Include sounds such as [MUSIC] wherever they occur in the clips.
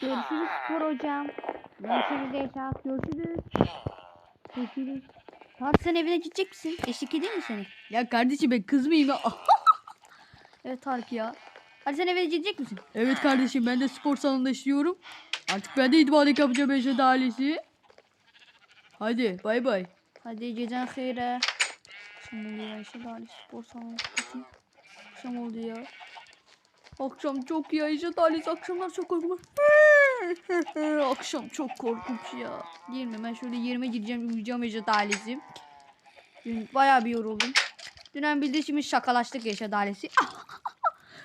Görüşürüz spor hocam. Görüşürüz Eşat. Görüşürüz. Görüşürüz. Tarık sen evine gidecek misin? Eşlik edeyim mi seni? Ya kardeşim ben kız mıyım ya? [LAUGHS] Evet Tarık ya. Hadi sen eve gidecek misin? evet kardeşim ben de spor salonunda işliyorum. Artık ben de idmanlık yapacağım Eşat ailesi. Hadi bay bay. Hadi gecen hayra. Şimdi ya işte daha spor salonu. Akşam oldu ya. Akşam çok iyi Eşat ailesi akşamlar çok korkunç. [LAUGHS] Akşam çok korkunç ya. Değil mi? Ben şöyle yerime gireceğim uyuyacağım Eşat ailesi. Dün bayağı bir yoruldum. Dünen bildiğimiz şakalaştık Eşat ailesi.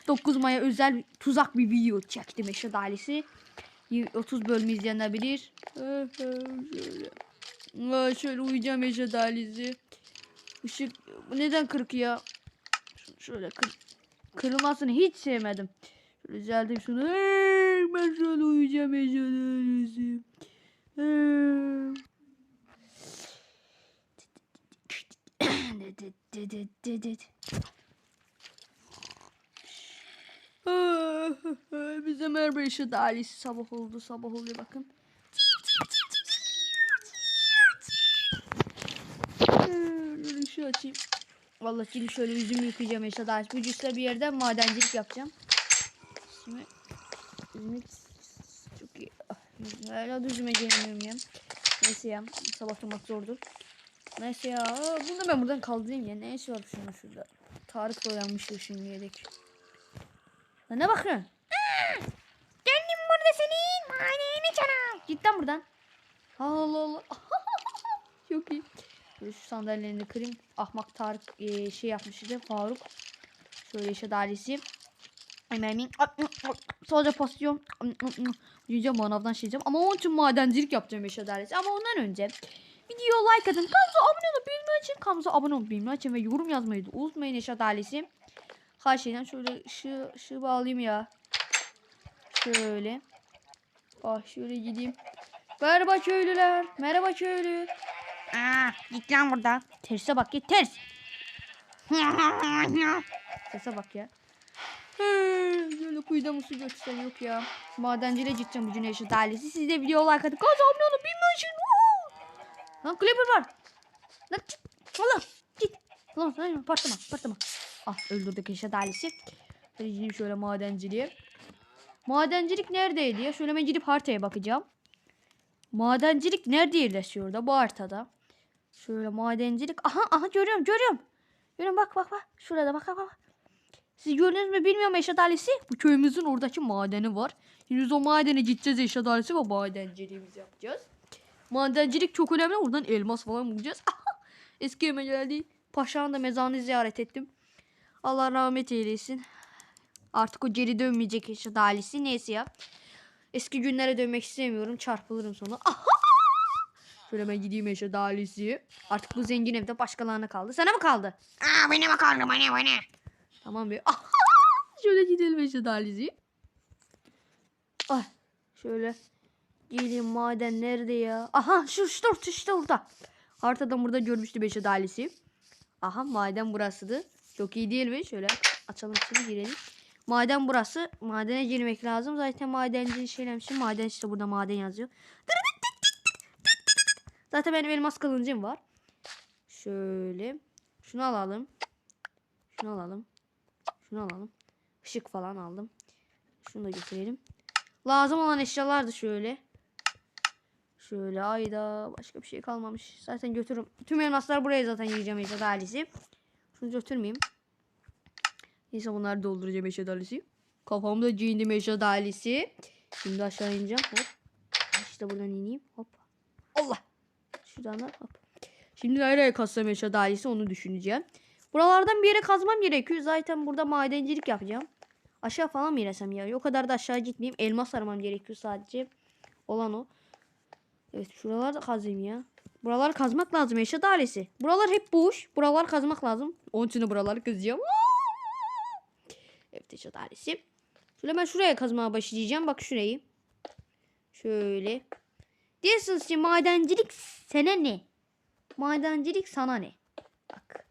9 May'a özel tuzak bir video çektim Eşat ailesi. Y- 30 bölüm izleyenler şöyle. [LAUGHS] Şöyle uyuyacağım Eşat ailesi. Işık neden kırık ya? Şöyle kır kırılmasını hiç sevmedim. Şöyle düzelteyim şunu. Hey, ben şöyle uyuyacağım Eşat ailesi. Hey. Bize merhaba Eşat ailesi sabah oldu sabah oluyor bakın. Işığı açayım. Vallahi şimdi şöyle yüzümü yıkayacağım Eşat ailesi. Bu bir yerden madencilik yapacağım. Şimdi yüzümü çok iyi. Ah, Hala düzüme gelemiyorum ya. Neyse ya sabah durmak zordur. Neyse ya bunu da ben buradan kaldırayım ya. Ne işi var şunun şurada. Tarık da uyanmıştır şimdi yedek. Lan ne bakıyorsun? Geldim burada senin maneni canım. Git lan buradan. Allah Allah. [LAUGHS] Çok iyi. Şöyle şu sandalyelerini kırayım. Ahmak Tarık eee, şey yapmıştı Faruk. Şöyle işe dairesi. Hemen sadece pasyon. Yiyeceğim manavdan şey yiyeceğim. Ama onun için madencilik yapacağım işe dairesi. Ama ondan önce video like atın. Kanalımıza abone olup bilmeyi için kanalımıza abone olup bilmeyi için ve yorum yazmayı da unutmayın Eşat ailesi. Her şeyden şöyle ışığı, ışığı bağlayayım ya. Şöyle. Ah şöyle gideyim. Merhaba köylüler. Merhaba köylü. Aa, git lan buradan. Terse bak git ters. [LAUGHS] Sese bak ya. Şöyle kuyuda mı su götürsem yok ya. Madencile gideceğim bugün Eşat ailesi. Siz de video like atın. Olun bilmeyi için. Woo! Lan Clipper var. Lan git. Allah git. Lan lan patlama patlama. Ah öldürdük Eşat ailesi. Hadi gideyim şöyle madenciliğe. Madencilik neredeydi ya? Şöyle ben gidip haritaya bakacağım. Madencilik nerede yerleşiyor da bu haritada? Şöyle madencilik. Aha aha görüyorum görüyorum. Görüyorum bak bak bak. Şurada bak bak bak. Siz gördünüz mü bilmiyorum Eşat ailesi. Bu köyümüzün oradaki madeni var. Biz o madene gideceğiz Eşat ailesi ve madenciliğimizi yapacağız. Madencilik çok önemli. Oradan elmas falan bulacağız. [LAUGHS] Eski evime geldi. Paşa'nın da mezarını ziyaret ettim. Allah rahmet eylesin. Artık o geri dönmeyecek Eşat ailesi. Neyse ya. Eski günlere dönmek istemiyorum. Çarpılırım sonra. [LAUGHS] Şöyle ben gideyim Eşat ailesi. Artık bu zengin evde başkalarına kaldı. Sana mı kaldı? Aa, bana bakalım bana bana. Tamam be. [LAUGHS] şöyle gidelim Eşat ailesi. Ay şöyle. Gelin maden nerede ya? Aha şu şu dur işte orada. Haritadan burada görmüştüm Eşat ailesi. Aha maden burasıdı. Çok iyi değil mi? Şöyle açalım şimdi girelim. Maden burası. Madene girmek lazım. Zaten madenci şeylemişim. Maden işte burada maden yazıyor. Zaten benim elmas kılıncım var. Şöyle. Şunu alalım. Şunu alalım. Şunu alalım. Işık falan aldım. Şunu da götürelim. Lazım olan eşyalar da şöyle. Şöyle ayda başka bir şey kalmamış. Zaten götürürüm. Tüm elmaslar buraya zaten yiyeceğim Eşat ailesi. Şunu götürmeyeyim. Neyse bunları dolduracağım Eşat ailesi. Kafamda giyindim Eşat ailesi. Şimdi aşağı ineceğim. Hop. İşte buradan ineyim. Hop. Allah. Şuradan da hop. Şimdi nereye kazsam Eşat ailesi onu düşüneceğim. Buralardan bir yere kazmam gerekiyor. Zaten burada madencilik yapacağım. Aşağı falan mı inesem ya? O kadar da aşağı gitmeyeyim. Elmas aramam gerekiyor sadece. Olan o. Evet şuralarda kazayım ya. Buraları kazmak lazım Eşat ailesi. Buralar hep boş. Buralar kazmak lazım. Onun için de buraları kazıyorum. Evet Eşat ailesi. Şöyle ben şuraya kazmaya başlayacağım. Bak şurayı. Şöyle. Diyorsunuz ki madencilik sana ne? Madencilik sana ne? Bak.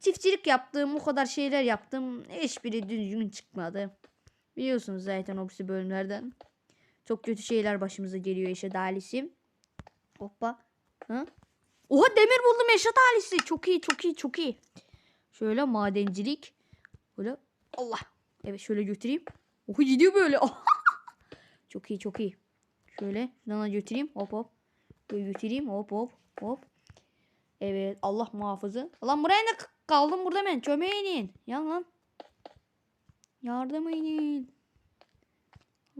Çiftçilik yaptım. O kadar şeyler yaptım. Hiçbiri düzgün çıkmadı. Biliyorsunuz zaten o bölümlerden. Çok kötü şeyler başımıza geliyor Eşat ailesi. Hoppa. Hı? Oha demir buldum Eşat ailesi. Çok iyi çok iyi çok iyi. Şöyle madencilik. Böyle Allah. Evet şöyle götüreyim. Oha gidiyor böyle. [LAUGHS] çok iyi çok iyi. Şöyle şuna götüreyim. Hop hop. Böyle götüreyim. Hop hop hop. Evet Allah muhafızı. Lan buraya ne kaldım burada ben. Çömeğe inin. Yan lan. Yardım edin.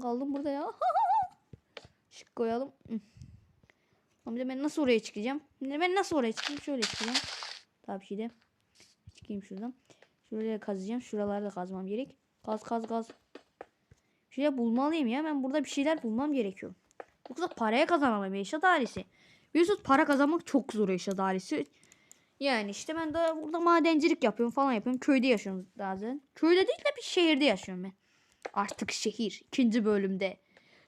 Kaldım burada ya. [LAUGHS] Şık koyalım. Ama ben nasıl oraya çıkacağım? Ben nasıl oraya çıkacağım? Şöyle çıkacağım. Tabii ki de. Çıkayım şuradan. Şuraya kazacağım. Şuralarda kazmam gerek. Kaz kaz kaz. Bir bulmalıyım ya. Ben burada bir şeyler bulmam gerekiyor. Yoksa paraya kazanamam Eşat ailesi. Biliyorsunuz para kazanmak çok zor Eşat ailesi. Yani işte ben de burada madencilik yapıyorum falan yapıyorum. Köyde yaşıyorum bazen. Köyde değil de bir şehirde yaşıyorum ben. Artık şehir. ikinci bölümde.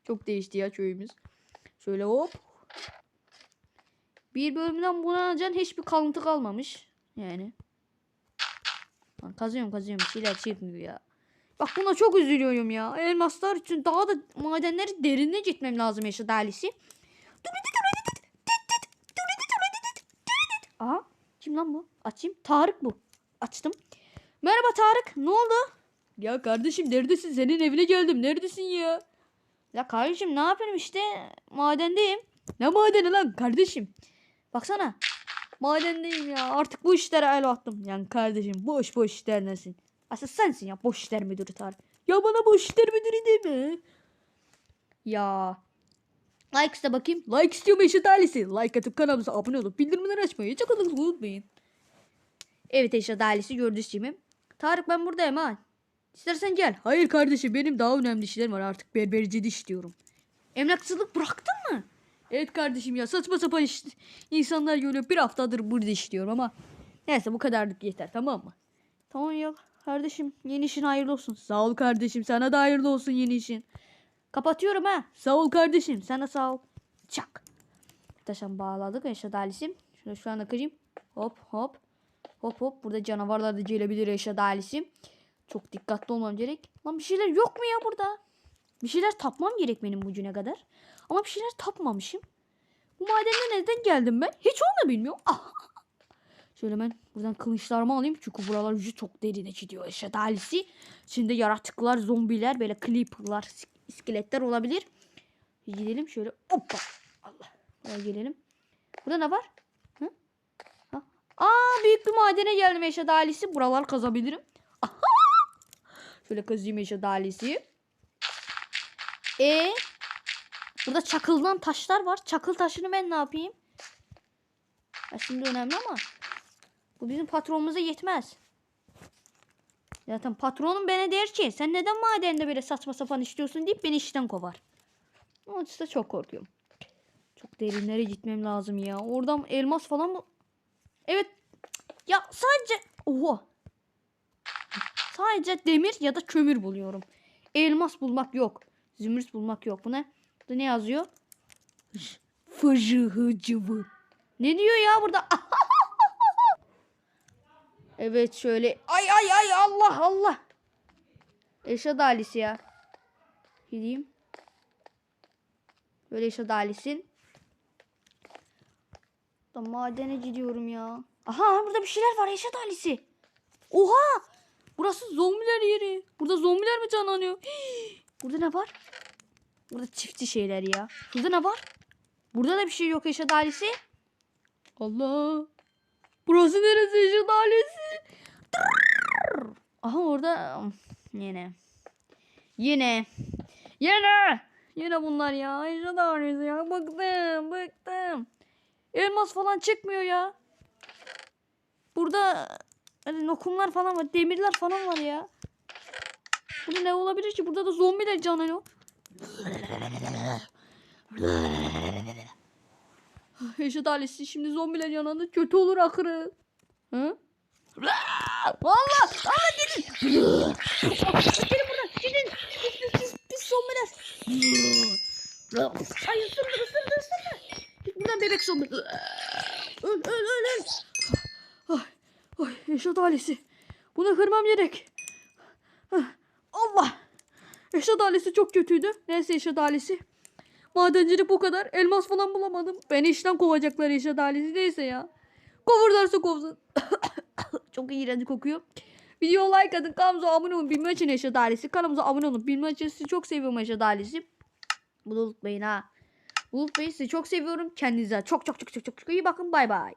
Çok değişti ya köyümüz. Şöyle hop. Bir bölümden buna alacaksın hiçbir kalıntı kalmamış. Yani. Lan kazıyorum kazıyorum bir şeyler çıkmıyor ya. Bak buna çok üzülüyorum ya. Elmaslar için daha da madenleri derinine gitmem lazım Eşat ailesi. Aha kim lan bu? Açayım. Tarık bu. Açtım. Merhaba Tarık. Ne oldu? Ya kardeşim neredesin? Senin evine geldim. Neredesin ya? Ya kardeşim ne yapayım işte madendeyim. Ne madeni lan kardeşim? Baksana. Madendeyim ya. Artık bu işlere el attım. Yani kardeşim boş boş işler nesin? Asıl sensin ya boş işler müdürü Tarık. Ya bana boş işler müdürü deme. Ya. Like bakayım. Like istiyorum Eşit ailesi. Like atıp kanalımıza abone olup bildirimleri açmayı çok unutmayın. Evet Eşat ailesi gördüğünüz gibi. Tarık ben buradayım ha. İstersen gel. Hayır kardeşim benim daha önemli işlerim var artık berberci diş diyorum. Emlakçılık bıraktın mı? Evet kardeşim ya saçma sapan iş, insanlar görüyor bir haftadır burada işliyorum ama neyse bu kadarlık yeter tamam mı? Tamam ya kardeşim yeni işin hayırlı olsun. Sağ ol kardeşim sana da hayırlı olsun yeni işin. Kapatıyorum ha. Sağ ol kardeşim. Sana sağ ol. Çak. Taşan bağladık Eşat ailesi. Şunu şu anda kırayım. Hop hop. Hop hop. Burada canavarlar da gelebilir Eşat ailesi. Çok dikkatli olmam gerek. Lan bir şeyler yok mu ya burada? Bir şeyler tapmam gerek benim bugüne kadar. Ama bir şeyler tapmamışım. Bu madene neden geldim ben? Hiç onu da bilmiyorum. Ah. Şöyle ben buradan kılıçlarımı alayım. Çünkü buralar yüzü çok derine gidiyor Eşat ailesi. İçinde yaratıklar, zombiler, böyle creeperlar, iskeletler olabilir. Gidelim şöyle. Hoppa. Allah. Buraya gelelim. Burada ne var? Hı? Ha? Aa büyük bir madene geldim Eşat ailesi. Buralar kazabilirim. şöyle kazayım Eşat ailesi. E Burada çakıldan taşlar var. Çakıl taşını ben ne yapayım? Aslında önemli ama bu bizim patronumuza yetmez. Zaten patronum bana der ki sen neden madende böyle saçma sapan işliyorsun deyip beni işten kovar. Onun için çok korkuyorum. Çok derinlere gitmem lazım ya. Oradan elmas falan mı? Evet. Ya sadece oha. Sadece demir ya da kömür buluyorum. Elmas bulmak yok. Zümrüt bulmak yok. Bu ne? Burada ne yazıyor? Fıcı hıcıvı. Ne diyor ya burada? Evet şöyle. Ay ay ay Allah Allah. Eşat ailesi ya. Gideyim. Böyle Eşat ailesi. Da madene gidiyorum ya. Aha burada bir şeyler var Eşat ailesi. Oha. Burası zombiler yeri. Burada zombiler mi canlanıyor? Hii. [GASPS] Burada ne var? Burada çiftçi şeyler ya. Burada ne var? Burada da bir şey yok Eşat ailesi. Allah. Burası neresi Eşit ailesi? Aha orada yine. Yine. Yine. Yine bunlar ya. Eşat ailesi ya. Bıktım. Bıktım. Elmas falan çıkmıyor ya. Burada hani lokumlar falan var. Demirler falan var ya. Burada ne olabilir ki? Burada da zombiler canlanıyor. Eşit ailesi şimdi zombiler yanında kötü olur akırı. Hı? Valla. Allah gidin. Gidin buradan. Gidin. Pis pis pis, pis zombiler. Ay ısırdı buradan bebek zombi. Öl öl öl öl. Ay, ay Eşat ailesi. Bunu kırmam gerek. Ah, Allah. Yaşat ailesi çok kötüydü. Neyse Yaşat ailesi. Madencilik bu kadar. Elmas falan bulamadım. Beni işten kovacaklar Yaşat ailesi. Neyse ya. Kovurlarsa kovsun. [LAUGHS] [LAUGHS] çok iğrenç kokuyor. Video like atın. Kanalımıza abone olun. Bilmem için Yaşat ailesi. Kanalımıza abone olun. Bilmem için sizi çok seviyorum Yaşat ailesi. Bunu unutmayın ha. Unutmayın sizi çok seviyorum. Kendinize çok çok çok çok çok iyi bakın. Bay bay.